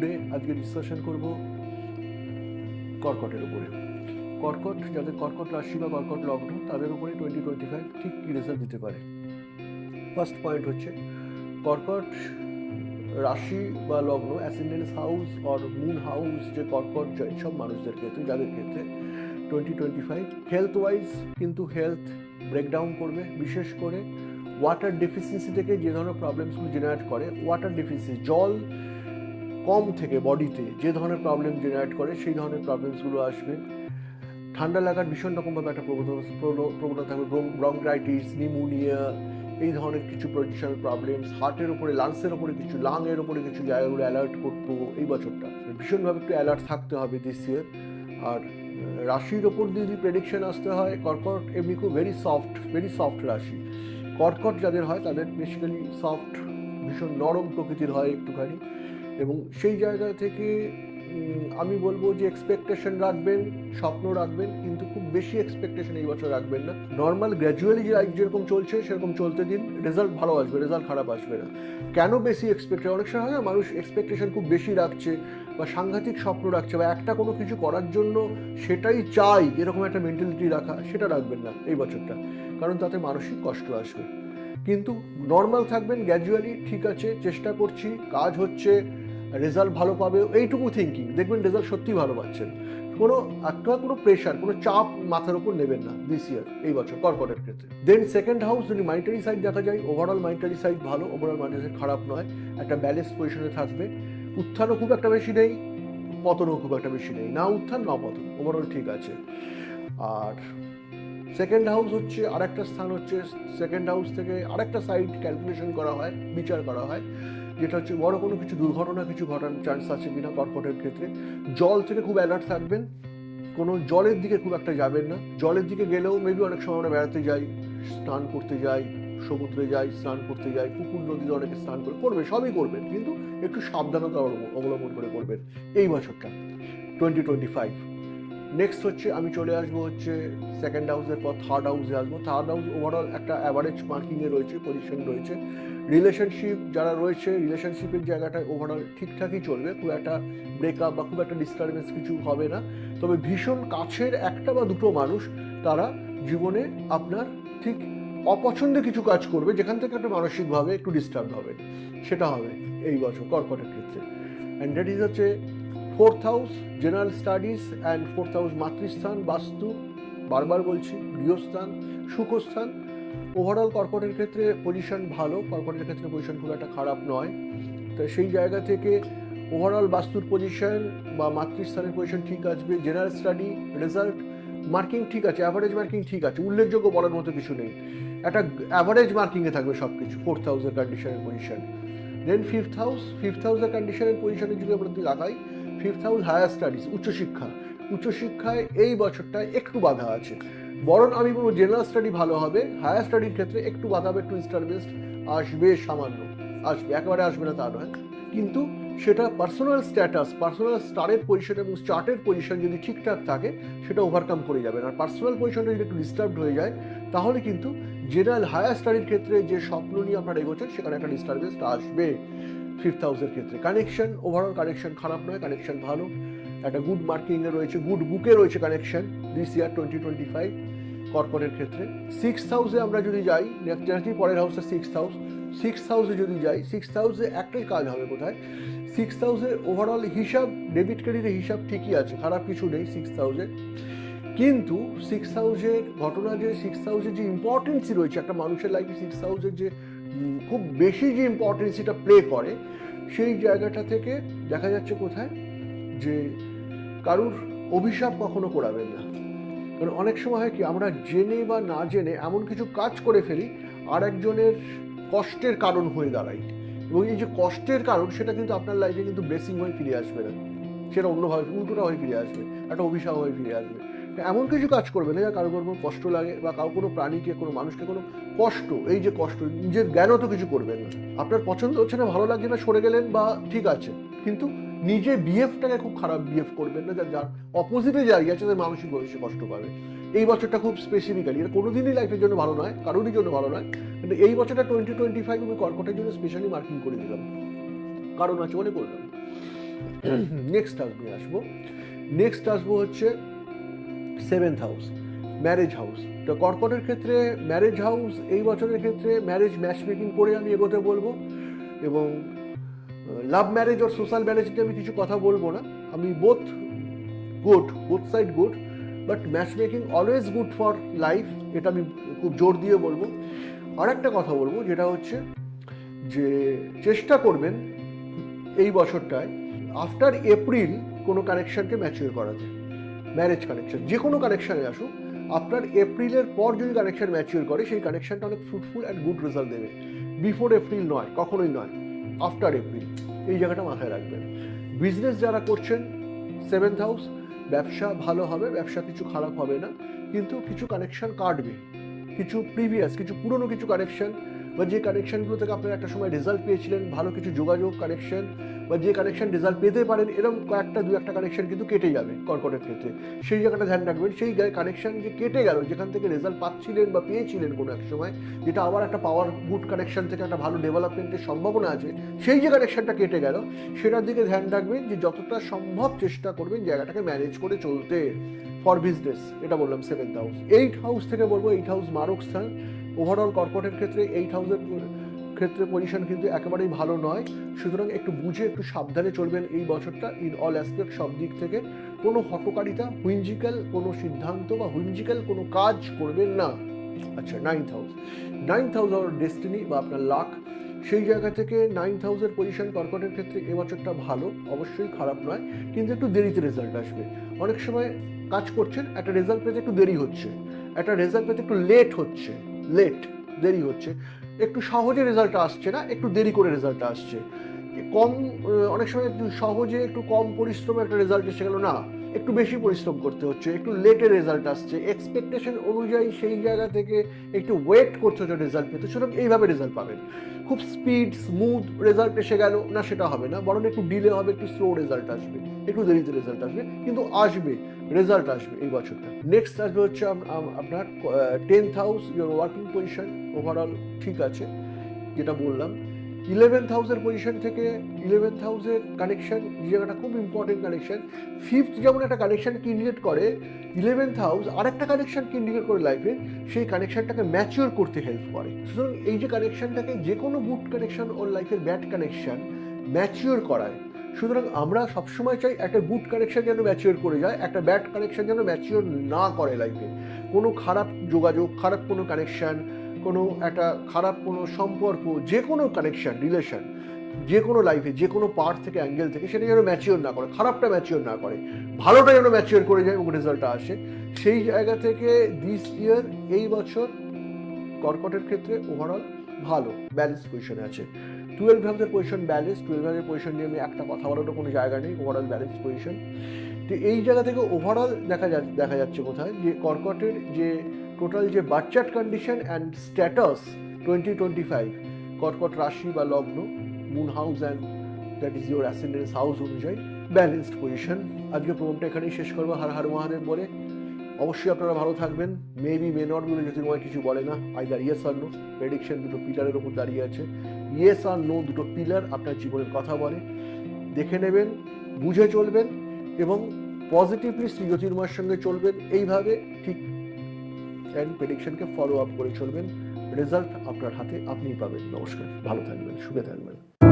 Today আজকে discussion করব কর্কটের উপরে। কর্কট, যাদের কর্কট রাশি বা কর্কট লগ্ন, তাদের উপরে টোয়েন্টি টোয়েন্টি ফাইভ ঠিক কী রেজাল্ট দিতে পারে? ফার্স্ট পয়েন্ট হচ্ছে, কর্কট রাশি বা লগ্ন ascendance house or moon house যে কর্কট সব মানুষদের ক্ষেত্রে, যাদের ক্ষেত্রে twenty twenty five health wise কিন্তু হেলথ ব্রেকডাউন করবে। বিশেষ করে ওয়াটার ডেফিসিয়েন্সি থেকে যে ধরনের প্রবলেমসগুলো জেনারেট করে ওয়াটার ডেফিসিয়েন্সি জল কম থেকে বডিতে যে ধরনের প্রবলেম জেনারেট করে, সেই ধরনের প্রবলেমসগুলো আসবে। ঠান্ডা লাগার ভীষণ রকমভাবে একটা প্রবণতা প্রবণ- প্রবণতা থাকবে ব্রঙ্কাইটিস নিউমোনিয়া এই ধরনের কিছু পজিশনাল প্রবলেমস হার্টের উপরে লাংসের উপরে কিছু লাংয়ের উপরে কিছু জায়গাগুলো অ্যালার্ট করতো এই বছরটা। ভীষণভাবে একটু অ্যালার্ট থাকতে হবে দিস ইয়ার আর রাশির ওপর যদি প্রেডিকশন আসতে হয়, কর্কট এমনি খুব ভেরি সফট ভেরি সফট রাশি। কর্কট যাদের হয়, তাদের বেসিক্যালি সফট ভীষণ নরম প্রকৃতির হয় একটুখানি। এবং সেই জায়গা থেকে আমি বলব যে এক্সপেকটেশন রাখবেন, স্বপ্ন রাখবেন, কিন্তু খুব বেশি এক্সপেকটেশন এই বছর রাখবেন না। নর্মাল গ্র্যাজুয়ালি যে লাইফ যেরকম চলছে, সেরকম চলতে দিন রেজাল্ট ভালো আসবে রেজাল্ট খারাপ আসবে না। কেন বেশি এক্সপেক্টেশন অনেক সময় হয় না, মানুষ এক্সপেকটেশন খুব বেশি রাখছে বা সাংঘাতিক স্বপ্ন রাখছে বা একটা কোনো কিছু করার জন্য সেটাই চাই এরকম একটা মেন্টালিটি রাখা, সেটা রাখবেন না এই বছরটা, কারণ তাতে মানসিক কষ্ট আসবে। কিন্তু নর্মাল থাকবেন গ্র্যাজুয়ালি ঠিক আছে, চেষ্টা করছি, কাজ হচ্ছে রেজাল্ট ভালো পাবে, এইটুকু থিঙ্কিং দেখবেন রেজাল্ট সত্যি ভালো পাচ্ছেন। কোনো একটা কোনো প্রেশার কোনো চাপ মাথার উপর নেবেন না দিস ইয়ার এই বছর, কর্কটের ক্ষেত্রে। দেন সেকেন্ড হাউস যদি মাইন্টারি সাইড দেখা যায় ওভারঅল মাইন্টারি সাইড ভালো ওভারঅল মাইন্টারি সাইড খারাপ নয়, একটা ব্যালেন্স পজিশনে থাকবে। উত্থানও খুব একটা বেশি নেই, পতনও খুব একটা বেশি নেই। না উত্থান, না পতন ওভারঅল ঠিক আছে। আর সেকেন্ড হাউস হচ্ছে, আরেকটা স্থান হচ্ছে সেকেন্ড হাউস থেকে আরেকটা সাইড ক্যালকুলেশন করা হয়, বিচার করা হয়। যেটা হচ্ছে বড় কোনো কিছু দুর্ঘটনা, কিছু ঘটার চান্স আছে কিনা কর্কটের ক্ষেত্রে। জল থেকে খুব অ্যালার্ট থাকবেন। কোনো জলের দিকে খুব একটা যাবেন না। জলের দিকে গেলেও মেবি অনেক সময় আমরা বেড়াতে যাই, স্নান করতে যাই, সমুদ্রে যাই, স্নান করতে যাই, পুকুর নদীতে অনেকে স্নান করে করবে সবই করবেন। কিন্তু একটু সাবধানতা অবলম্বন- অবলম্বন করে করবেন। এই বছরটা টোয়েন্টি টোয়েন্টি ফাইভ নেক্সট হচ্ছে আমি চলে আসব হচ্ছে সেকেন্ড হাউসের পর থার্ড হাউসে আসব। থার্ড হাউস ওভারঅল একটা অ্যাভারেজ মার্কিংয়ে রয়েছে পজিশন রয়েছে। রিলেশনশিপ যারা রয়েছে রিলেশনশিপের জায়গাটা ওভারঅল ঠিকঠাকই চলবে, খুব একটা ব্রেকআপ বা খুব একটা ডিস্টারবেন্স কিছু হবে না। তবে ভীষণ কাছের একটা বা দুটো মানুষ, তারা জীবনে আপনার ঠিক অপছন্দে কিছু কাজ করবে, যেখান থেকে একটা মানসিকভাবে একটু ডিস্টার্ব হবে সেটা হবে এই বছর কর্কটের ক্ষেত্রে। অ্যান্ড দ্যাট ইজ হচ্ছে fourth house general studies and fourth house মাতৃস্থান বাস্তু বারবার বলছি, গৃহস্থান, সুখস্থান। ওভারঅল কর্কটের ক্ষেত্রে পজিশন ভালো কর্কটের ক্ষেত্রে পজিশন খুব একটা খারাপ নয়। তো সেই জায়গা থেকে ওভারঅল বাস্তুর পজিশন বা মাতৃস্থানের পজিশন ঠিক আসবে। জেনারেল স্টাডি রেজাল্ট মার্কিং ঠিক আছে অ্যাভারেজ মার্কিং ঠিক আছে, উল্লেখযোগ্য বলার মতো কিছু নেই। একটা অ্যাভারেজ মার্কিংয়ে থাকবে সব কিছু ফোর্থ হাউসের কন্ডিশনের position then fifth house fifth হাউসের কন্ডিশনের পজিশনে যদি আমরা লাগাই ফিফথ হাউস হায়ার স্টাডিজ উচ্চশিক্ষা। উচ্চশিক্ষায় এই বছরটায় একটু বাধা আছে। বরং আমি বলব জেনারেল স্টাডি ভালো হবে হায়ার স্টাডির ক্ষেত্রে একটু বাধা হবে একটু বেস্ট আসবে সামান্য। আসবে, একেবারে আসবে না তা নয়। কিন্তু সেটা পার্সোনাল স্ট্যাটাস পার্সোনাল স্টারের পজিশন এবং চার্টের পজিশন যদি ঠিকঠাক থাকে, সেটা ওভারকাম করে যাবেন। আর পার্সোনাল পজিশনটা যদি একটু ডিস্টার্ব হয়ে যায়, তাহলে কিন্তু জেনারেল হায়ার স্টাডির ক্ষেত্রে যে স্বপ্ন নিয়ে আপনারা এগোচ্ছেন, সেখানে একটা ডিস্টারবেন্স আসবে। ফিফথ হাউসের ক্ষেত্রে কানেকশন ওভারঅল কানেকশন খারাপ নয় কানেকশন ভালো। একটা গুড মার্কিংয়ে রয়েছে গুড বুকে রয়েছে connection this year twenty twenty five কর্কটের ক্ষেত্রে। সিক্স হাউসে আমরা যদি যাই নাকি পরের হাউসে সিক্স হাউস সিক্স হাউসে যদি যাই সিক্স হাউসে একটাই কাজ হবে কোথায়? সিক্স হাউসে ওভারঅল হিসাব ডেবিট ক্রেডিটের হিসাব ঠিকই আছে, খারাপ কিছু নেই সিক্স হাউসে কিন্তু সিক্স হাউসের ঘটনা যে সিক্স হাউসের যে ইম্পর্টেন্সই রয়েছে, একটা মানুষের লাইফে সিক্স হাউসের যে খুব বেশি যে ইম্পর্টেন্সিটা প্লে করে, সেই জায়গাটা থেকে দেখা যাচ্ছে কোথায়? যে কারুর অভিশাপ কখনো করাবেন না। কারণ অনেক সময় হয় কি, আমরা জেনে বা না জেনে এমন কিছু কাজ করে ফেলি আর একজনের কষ্টের কারণ হয়ে দাঁড়ায়। এবং এই যে কষ্টের কারণ, সেটা কিন্তু আপনার লাইফে কিন্তু ব্লেসিং হয়ে ফিরে আসবে না। সেটা অন্যভাবে, উল্টোটা হয়ে ফিরে আসবে, একটা অভিশাপ হয়ে ফিরে আসবে। এমন কিছু কাজ করবে না যা কারও কোনো কষ্ট লাগে বা কারও কোনো প্রাণীকে, কোনো মানুষকে, কোনো কষ্ট, এই যে কষ্ট, নিজের জ্ঞানও তো কিছু করবেন না। আপনার পছন্দ হচ্ছে না, ভালো লাগছে না, সরে গেলেন বা ঠিক আছে। কিন্তু নিজে বিহেভটাকে খুব খারাপ বিহেভ করবেন না, যার- অপোজিটে যাই আছে তাদের মানসিকভাবে সে কষ্ট পাবে। এই বছরটা খুব স্পেসিফিক্যালি এটা কোনোদিনই লাইফের জন্য ভালো নয়, কারোরই জন্য ভালো নয়, কিন্তু এই বছরটা টোয়েন্টি টোয়েন্টি ফাইভ আমি কর্কটের জন্য স্পেশালি মার্কিং করে দিলাম। কারণ আছে মনে করলাম নেক্সট হাউস নিয়ে আসব। নেক্সট আসব হচ্ছে সেভেন্থ হাউস ম্যারেজ হাউস তো কর্কটের ক্ষেত্রে ম্যারেজ হাউস এই বছরের ক্ষেত্রে ম্যারেজ ম্যাচ মেকিং করে আমি এগোতে বলব এবং love marriage or social marriage নিয়ে আমি কিছু কথা বলব না। আমি both good both side good but match making always good for life এটা আমি খুব জোর দিয়ে বলব। আর একটা কথা বলব, যেটা হচ্ছে যে চেষ্টা করবেন এই বছরটায় আফটার এপ্রিল কোনো কানেকশনকে ম্যাচিওর করাতে। ম্যারেজ কানেকশন যে কোনো কানেকশানে আসুক আপনার এপ্রিলের পর যদি কানেকশন ম্যাচিওর করে, সেই কানেকশনটা অনেক ফ্রুটফুল অ্যান্ড গুড রেজাল্ট দেবে। বিফোর এপ্রিল নয়, কখনোই নয় আফটার এপ্রিল এই জায়গাটা মাথায় রাখবেন। বিজনেস যারা করছেন সেভেন্থ হাউস ব্যবসা ভালো হবে, ব্যবসা কিছু খারাপ হবে না, কিন্তু কিছু কানেকশন কাটবে কিছু প্রিভিয়াস কিছু পুরনো কিছু কানেকশন বা যে কানেকশনগুলো থেকে আপনারা একটা সময় রেজাল্ট পেয়েছিলেন, ভালো কিছু যোগাযোগ কানেকশন বা যে কানেকশন রেজাল্ট পেতে পারেন, এরকম কয়েকটা, দু একটা কানেকশন কিন্তু কেটে যাবে কর্কটের ক্ষেত্রে। সেই জায়গাটা ধ্যান রাখবেন, সেই কানেকশন যে কেটে গেল, যেখান থেকে রেজাল্ট পাচ্ছিলেন বা পেয়েছিলেন কোনো এক সময়, যেটা আবার একটা পাওয়ার গুড কানেকশন থেকে একটা ভালো ডেভেলপমেন্টের সম্ভাবনা আছে, সেই যে কানেকশনটা কেটে গেল, সেটার দিকে ধ্যান রাখবেন যে যতটা সম্ভব চেষ্টা করবেন জায়গাটাকে ম্যানেজ করে চলতে। ফর বিজনেস এটা বললাম সেভেন্থ হাউস এইট হাউস থেকে বলব এইট হাউস মারক স্থান। ওভারঅল কর্কটের ক্ষেত্রে এইট হাউসের ক্ষেত্রে পজিশন কিন্তু একেবারেই ভালো নয়। সুতরাং একটু বুঝে, একটু সাবধানে চলবেন এই বছরটা ইন অল অ্যাসপেক্ট সব দিক থেকে। কোনো হটকারিতা হুইঞ্জিক্যাল কোনো সিদ্ধান্ত বা হুইঞ্জিক্যাল কোনো কাজ করবেন না। আচ্ছা নাইন্থ হাউস নাইন্থ হাউস আর ডেস্টিনি বা আপনার লাক সেই জায়গা থেকে নাইন্থ হাউসের পজিশন কর্কটের ক্ষেত্রে এবছরটা ভালো, অবশ্যই খারাপ নয়। কিন্তু একটু দেরিতে রেজাল্ট আসবে। অনেক সময় কাজ করছেন, একটা রেজাল্ট পেতে একটু দেরি হচ্ছে। একটা রেজাল্ট পেতে একটু লেট হচ্ছে। লেট দেরি হচ্ছে। একটু সহজে রেজাল্টটা আসছে না, একটু দেরি করে রেজাল্টটা আসছে। কম অনেক সময় সহজে একটু কম পরিশ্রমে একটা রেজাল্ট এসে গেল, না। একটু বেশি পরিশ্রম করতে হচ্ছে, একটু লেটে রেজাল্ট আসছে এক্সপেকটেশন অনুযায়ী সেই জায়গা থেকে একটু ওয়েট করতে হচ্ছে রেজাল্ট পেতে। সুতরাং এইভাবে রেজাল্ট পাবেন। খুব স্পিড স্মুথ রেজাল্ট এসে গেল, না সেটা হবে না, বরং একটু ডিলে হবে, একটু স্লো রেজাল্ট আসবে, একটু দেরিতে রেজাল্ট আসবে, কিন্তু আসবে রেজাল্ট আসবে এই বছরটা। নেক্সট আসবে হচ্ছে আপনার tenth house your working position overall ঠিক আছে, যেটা বললাম। ইলেভেন্থ হাউসের পজিশন থেকে ইলেভেন্থ হাউসের কানেকশন জায়গাটা খুব ইম্পর্টেন্ট কানেকশন ফিফথ যেমন একটা কানেকশনকে ইন্ডিকেট করে ইলেভেন্থ হাউস আরেকটা কানেকশনকে ইন্ডিকেট করে লাইফে সেই কানেকশনটাকে ম্যাচিওর করতে হেল্প করে। সুতরাং এই যে কানেকশনটাকে যে কোনো গুড কানেকশন ওর লাইফের ব্যাড কানেকশন ম্যাচিওর করায়। সুতরাং আমরা সবসময় চাই একটা গুড কানেকশন যেন ম্যাচিওর করে যায়, একটা ব্যাড কানেকশন যেন ম্যাচিওর না করে লাইফে কোনো খারাপ যোগাযোগ, খারাপ কোনো কানেকশন কোনো একটা খারাপ কোনো সম্পর্ক, যে কোনো কানেকশন রিলেশন যে কোনো লাইফে যে কোনো পার্ট থেকে অ্যাঙ্গেল থেকে, সেটা যেন ম্যাচিওর না করে, খারাপটা ম্যাচিওর না করে, ভালোটা যেন ম্যাচিওর করে যায় এবং রেজাল্টটা আসে, সেই জায়গা থেকে দিস ইয়ার এই বছর কর্কটের ক্ষেত্রে ওভারঅল ভালো ব্যালেন্স পজিশনে আছে। টুয়েলভ হাউসের পজিশন ব্যালেন্স টুয়েলভ হাউসের পজিশন নিয়ে আমি একটা কথা বলারও কোনো জায়গা নেই ওভারঅল ব্যালেন্স পজিশন তো এই জায়গা থেকে ওভারঅল দেখা যা দেখা যাচ্ছে কোথায় যে কর্কটের যে টোটাল যে বাচ্চাট condition and status twenty twenty five কর্কট রাশি বা লগ্ন moon house and that is your ascendance house অনুযায়ী ব্যালেন্সড পজিশন আজকে প্রোগ্রামটা এখানেই শেষ করব। হার হার মহাদেব বলে। অবশ্যই আপনারা ভালো থাকবেন। মেবি মে নট বলে জ্যোতির্ময় কিছু বলে না। I either yes R no prediction দুটো পিলারের ওপর দাঁড়িয়ে আছে। ইয়েস আর নো দুটো পিলার আপনার জীবনের কথা বলে। দেখে নেবেন, বুঝে চলবেন এবং পজিটিভলি শ্রী জ্যোতির্ময়ের সঙ্গে চলবেন। এইভাবে ঠিক অ্যান্ড প্রেডিকশনকে ফলো আপ করে চলবেন। রেজাল্ট আপনার হাতে আপনিই পাবেন। নমস্কার। ভালো থাকবেন সুখে থাকবেন।